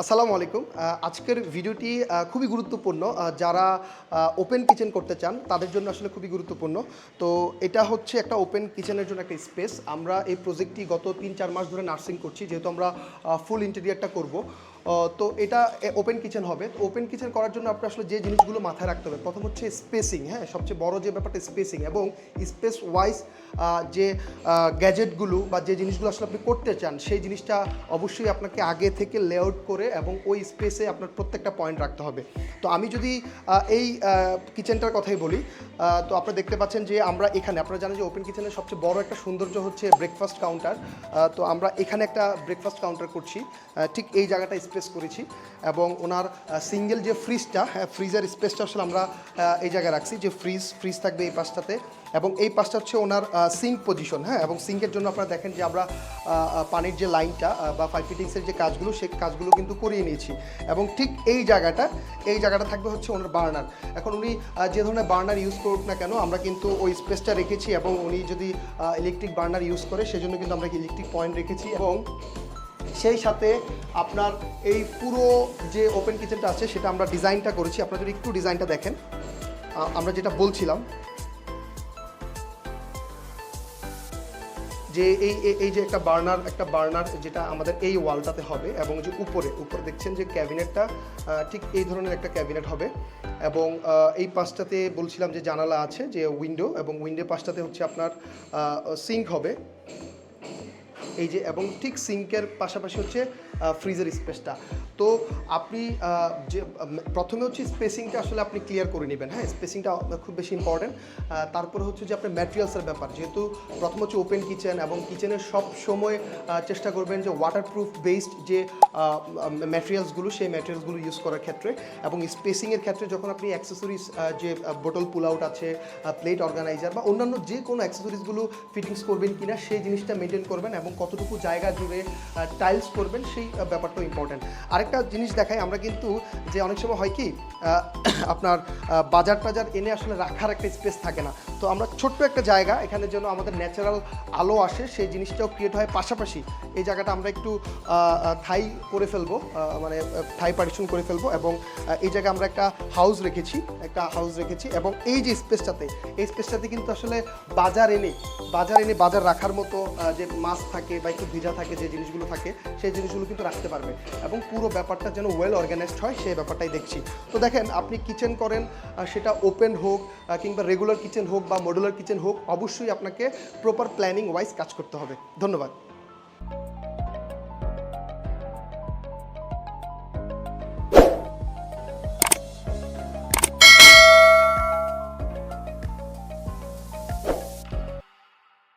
আসসালামু আলাইকুম। আজকের ভিডিওটি খুবই গুরুত্বপূর্ণ। যারা ওপেন কিচেন করতে চান, তাদের জন্য আসলে খুবই গুরুত্বপূর্ণ। তো এটা হচ্ছে একটা ওপেন কিচেনের জন্য একটা স্পেস আমরা এই প্রজেক্টটি গত তিন চার মাস ধরে নার্সিং করছি, যেহেতু আমরা ফুল ইন্টেরিয়ারটা করব। তো এটা ওপেন কিচেন হবে। তো ওপেন কিচেন করার জন্য আপনার আসলে যে জিনিসগুলো মাথায় রাখতে হবে, প্রথম হচ্ছে স্পেসিং হ্যাঁ? সবচেয়ে বড় যে ব্যাপারটা স্পেসিং এবং স্পেস ওয়াইজ যে গ্যাজেটগুলো বা যে জিনিসগুলো আসলে আপনি করতে চান, সেই জিনিসটা অবশ্যই আপনাকে আগে থেকে লেআউট করে এবং ওই স্পেসে আপনার প্রত্যেকটা পয়েন্ট রাখতে হবে। তো আমি যদি এই কিচেনটার কথাই বলি তো আপনারা দেখতে পাচ্ছেন যে আমরা এখানে, আপনারা জানেন যে ওপেন কিচেনের সবচেয়ে বড় একটা সৌন্দর্য হচ্ছে ব্রেকফাস্ট কাউন্টার তো আমরা এখানে একটা ব্রেকফাস্ট কাউন্টার করছি ঠিক এই জায়গাটা স্পেস করেছি এবং ওনার সিঙ্গেল যে ফ্রিজটা হ্যাঁ ফ্রিজের স্পেসটা আসলে আমরা এই জায়গায় রাখছি যে ফ্রিজ ফ্রিজ থাকবে এই পাশটাতে এবং এই পাশটা হচ্ছে ওনার সিঙ্ক পজিশন হ্যাঁ এবং সিঙ্কের জন্য আপনারা দেখেন যে আমরা পানির যে লাইনটা বা ফাইভ ফিটিংসের যে কাজগুলো সেই কাজগুলো কিন্তু করিয়ে নিয়েছি এবং ঠিক এই জায়গাটা এই জায়গাটা থাকবে হচ্ছে ওনার বার্নার এখন উনি যে ধরনের বার্নার ইউজ করুক না কেন, আমরা কিন্তু ওই স্পেসটা রেখেছি এবং উনি যদি ইলেকট্রিক বার্নার ইউজ করে, সেজন্য কিন্তু আমরা ইলেকট্রিক পয়েন্ট রেখেছি এবং সেই সাথে আপনার এই পুরো যে ওপেন কিচেনটা আছে, সেটা আমরা ডিজাইনটা করেছি। আপনারা যদি একটু ডিজাইনটা দেখেন আমরা যেটা বলছিলাম, যে এই, এই- এই যে একটা বার্নার একটা বার্নার যেটা আমাদের এই ওয়ালটাতে হবে এবং যে উপরে উপরে দেখছেন যে ক্যাবিনেটটা ঠিক এই ধরনের একটা ক্যাবিনেট হবে এবং এই পাশটাতে বলছিলাম যে জানালা আছে, যে উইন্ডো এবং উইন্ডো পাশটাতে হচ্ছে আপনার সিঙ্ক হবে। এই যে এবং ঠিক সিঙ্কের পাশাপাশি হচ্ছে ফ্রিজের স্পেসটা তো আপনি যে প্রথমে হচ্ছে স্পেসিংটা আসলে আপনি ক্লিয়ার করে নেবেন। হ্যাঁ স্পেসিংটা খুব বেশি ইম্পর্টেন্ট তারপরে হচ্ছে যে আপনার ম্যাটেরিয়ালসের ব্যাপার। যেহেতু প্রথম হচ্ছে ওপেন কিচেন এবং কিচেনের সব সময় চেষ্টা করবেন যে ওয়াটারপ্রুফ বেসড যে ম্যাটেরিয়ালসগুলো সেই ম্যাটেরিয়ালসগুলো ইউজ করার ক্ষেত্রে। এবং স্পেসিংয়ের ক্ষেত্রে যখন আপনি অ্যাক্সেসরিজ যে বোটল পুল আউট আছে প্লেট অর্গানাইজার বা অন্যান্য যে কোনো অ্যাক্সেসরিজগুলো ফিটিংস করবেন কিনা, সেই জিনিসটা মেনটেন করবেন এবং কতটুকু জায়গা জুড়ে টাইলস করবেন, সেই ব্যাপারটাও ইম্পর্ট্যান্ট আরেকটা জিনিস দেখাই, আমরা কিন্তু যে অনেক সময় হয় কি আপনার বাজার টাজার এনে আসলে রাখার একটা স্পেস থাকে না। তো আমরা ছোট্ট একটা জায়গা, এখানে যেন আমাদের ন্যাচারাল আলো আসে, সেই জিনিসটাও ক্রিয়েট হয়। পাশাপাশি এই জায়গাটা আমরা একটু থাই করে ফেলব মানে থাই পার্টিশন করে ফেলব এবং এই জায়গায় আমরা একটা হাউস রেখেছি, একটা হাউস রেখেছি এবং এই যে স্পেসটাতে এই স্পেসটাতে কিন্তু আসলে বাজার এনে বাজার এনে বাজার রাখার মতো যে মাছ থাকে বা একটু ভিজা থাকে যে জিনিসগুলো থাকে, সেই জিনিসগুলো কিন্তু রাখতে পারবে। এবং পুরো ব্যাপারটা যেন ওয়েল অর্গানাইজড হয়, সেই ব্যাপারটাই দেখছি। তো দেখেন, আপনি কিচেন করেন সেটা ওপেন হোক কিংবা রেগুলার কিচেন হোক বা মডুলার কিচেন হোক, অবশ্যই আপনাকে প্রপার প্ল্যানিং ওয়াইজ কাজ করতে হবে। ধন্যবাদ।